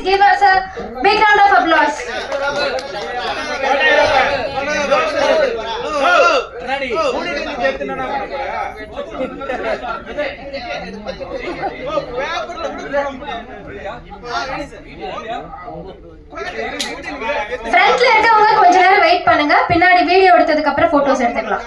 please give us a big round of applause. ஃப்ரண்ட்ல இருக்கவங்க கொஞ்ச நேரம் வெயிட் பண்ணுங்க. பின்னாடி வீடியோ எடுத்ததுக்கு அப்புறம் போட்டோஸ் எடுத்துக்கலாம்.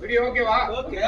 வீடியோ ஓகேவா ஓகே